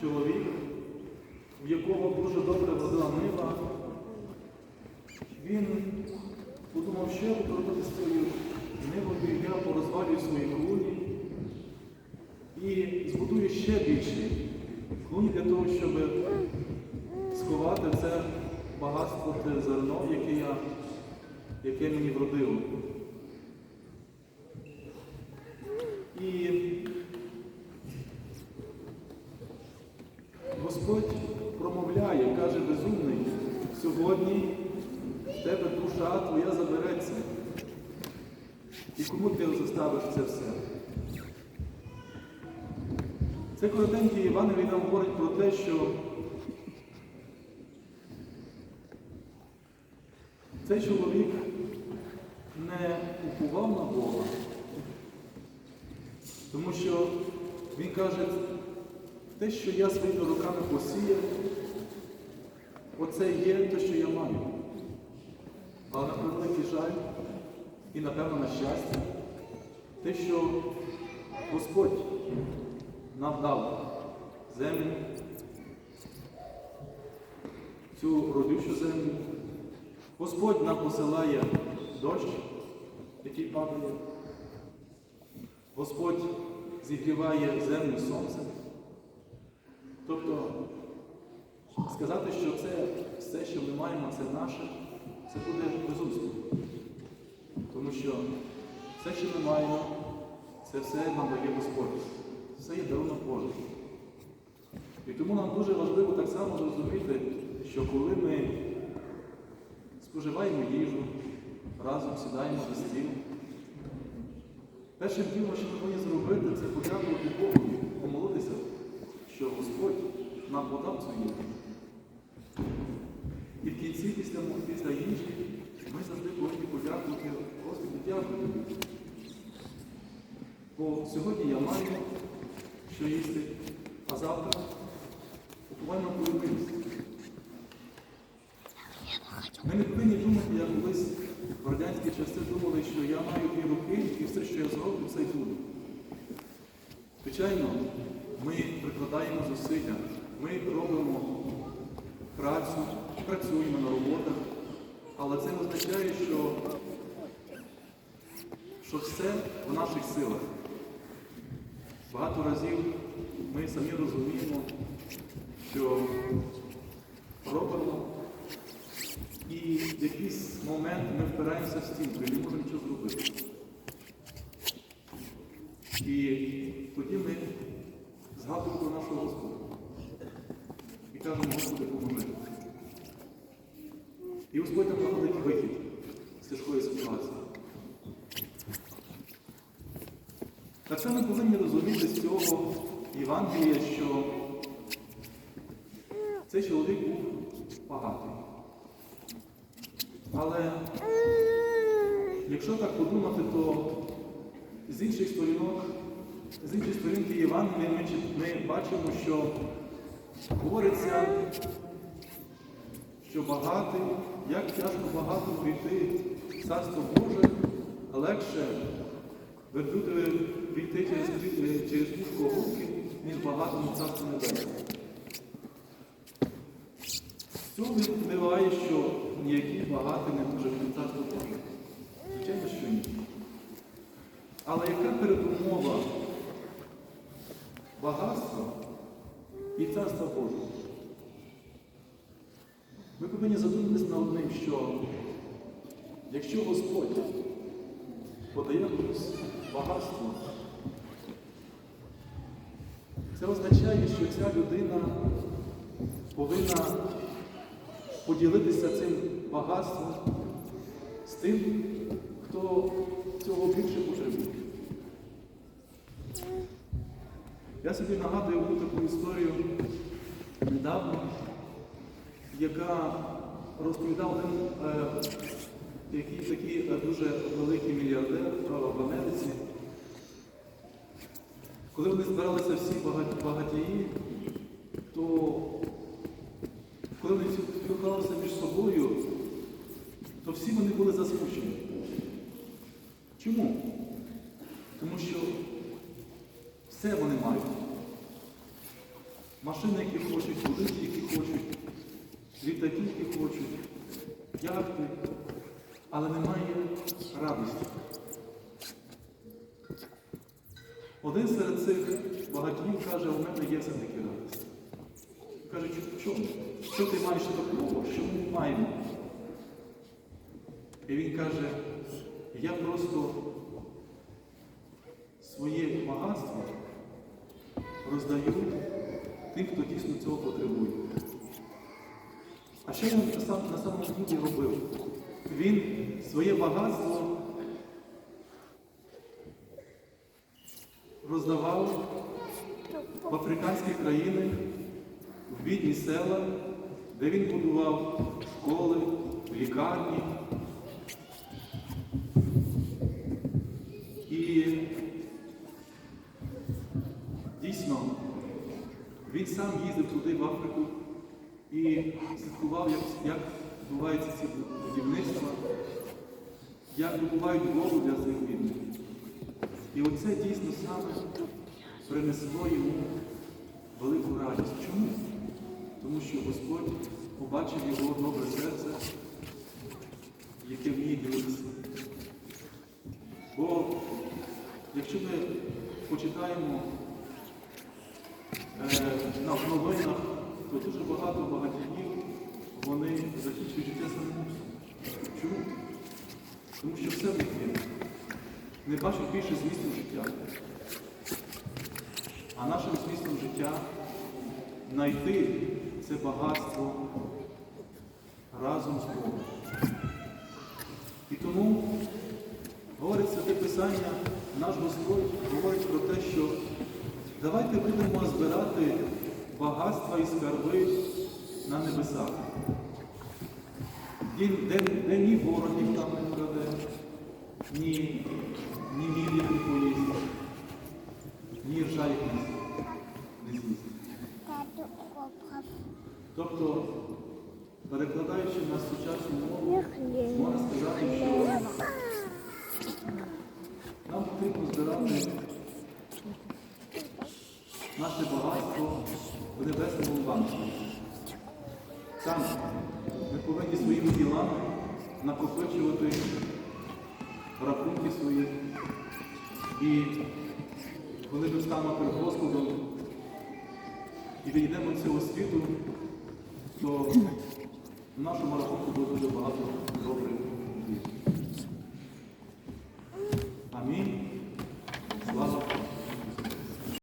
чоловік, в якого дуже добре водила нива, він подумав, що я робити з своєю нивою, я порозвалюю свої клуні і збудую ще більше клуні для того, щоб сховати це багатство, те зерно, яке, я, яке мені вродило. І Господь промовляє, каже безумний, сьогодні в тебе душа твоя забереться. І кому ти заставиш це все? Це коротенький Іванові нам говорить про те, що цей чоловік не упував на Бога, тому що він каже, те, що я своїми руками посіяв, оце є те, що я маю. Але на превеликий жаль і, напевно, на щастя, те, що Господь нам дав землю, цю родючу землю. Господь нам посилає дощ, який падає. Господь зігріває землю сонцем. Тобто сказати, що це все, що ми маємо, це наше, це буде безумство. Тому що все, що ми маємо, це все нам дає Господь. Все є дарунок Божий. І тому нам дуже важливо так само зрозуміти, що коли ми споживаємо їжу, разом сідаємо за стіл, першим ділом, що ми повинні зробити, це подякувати Богу, нам цю їжу. І в кінці, після, після їжі, ми завжди повинні подякувати Господу, дякую. Бо сьогодні я маю що їсти, а завтра буквально повернусь. Ми не повинні думати, як колись в радянські часи думали, що я маю дві руки і все, що я зроблю, все й буду. Звичайно, ми прикладаємо зусилля, ми робимо працю, працюємо на роботах, але це не означає, що, що все в наших силах. Багато разів ми самі розуміємо, що робимо, і в якийсь момент ми впираємося в стінку і не можемо нічого зробити. І тоді ми згадуємо про нашого Господа і кажемо, Господи, поможи. І Господь нам знаходить вихід з тяжкої ситуації. Так само ми повинні розуміти з цього Євангелія, що цей чоловік був багатий. Але якщо так подумати, то з інших сторінок, з інших сторінки Євангелія ми бачимо, що говориться, що багатий, як тяжко багато прийти в Царство Боже, легше верблюдові прийти через, дві- через пушку руки, ніж багатому царству небесне. З цього випливає, що ніякий багатий не може бути царство Боже. Звичайно, що ні. Але яка передумова багатства і царства Божого? Ми повинні задуматися над одним, що якщо Господь подає комусь багатство, це означає, що ця людина повинна поділитися цим багатством з тим, хто цього більше потребує. Я собі нагадую одну таку історію недавно, яка розповідав один е, який такий е, дуже великий мільярдер е, в Америці. Коли вони збиралися всі багат- багатії, то коли вони спілкувалися між собою, то всі вони були засмучені. Чому? Тому що все вони мають. машини, які хочуть, будинки, які хочуть, літаки, які хочуть, яхти, але немає радості. Один серед цих багатьів каже, у мене є все-таки радість. Каже, «Чо- чому? Що ти маєш такого, що ми маємо? І він каже, я просто своє багатство роздаю тим, хто дійсно цього потребує. А що він на самому ділі робив? Він своє багатство роздавав в африканські країни, в бідні села, де він будував школи, лікарні. І дійсно він сам їздив туди, в Африку, і слідкував, як, як відбуваються ці будівництва, як добувають воду для бідних. І оце дійсно саме принесло йому велику радість. Чому? Тому що Господь побачив його добре серце, яке вміє дивитися. Бо якщо ми почитаємо е, на в новинах, то дуже багато багатіїв вони закінчують життя самогубством. Чому? Тому що все них є. Не бачать більше змісту життя. А нашим змістом життя знайти це багатство разом з Богом. І тому говорить святе Писання, наш Господь говорить про те, що давайте будемо збирати багатства і скарби на небесах. Де, де, де ні ворог їх там не вкраде, ні, ні мілі не поїсть, ні ржа не з'їсть. Тобто, перекладаючи на сучасну мову, можна сказати, що нам потрібно збирати наше багатство в небесному банку. Там ми повинні своїми ділами накопичувати рахунки свої. І коли ми станемо перед Господом і війдемо з цього світу, то в нашому рахунку буде дуже багато добрих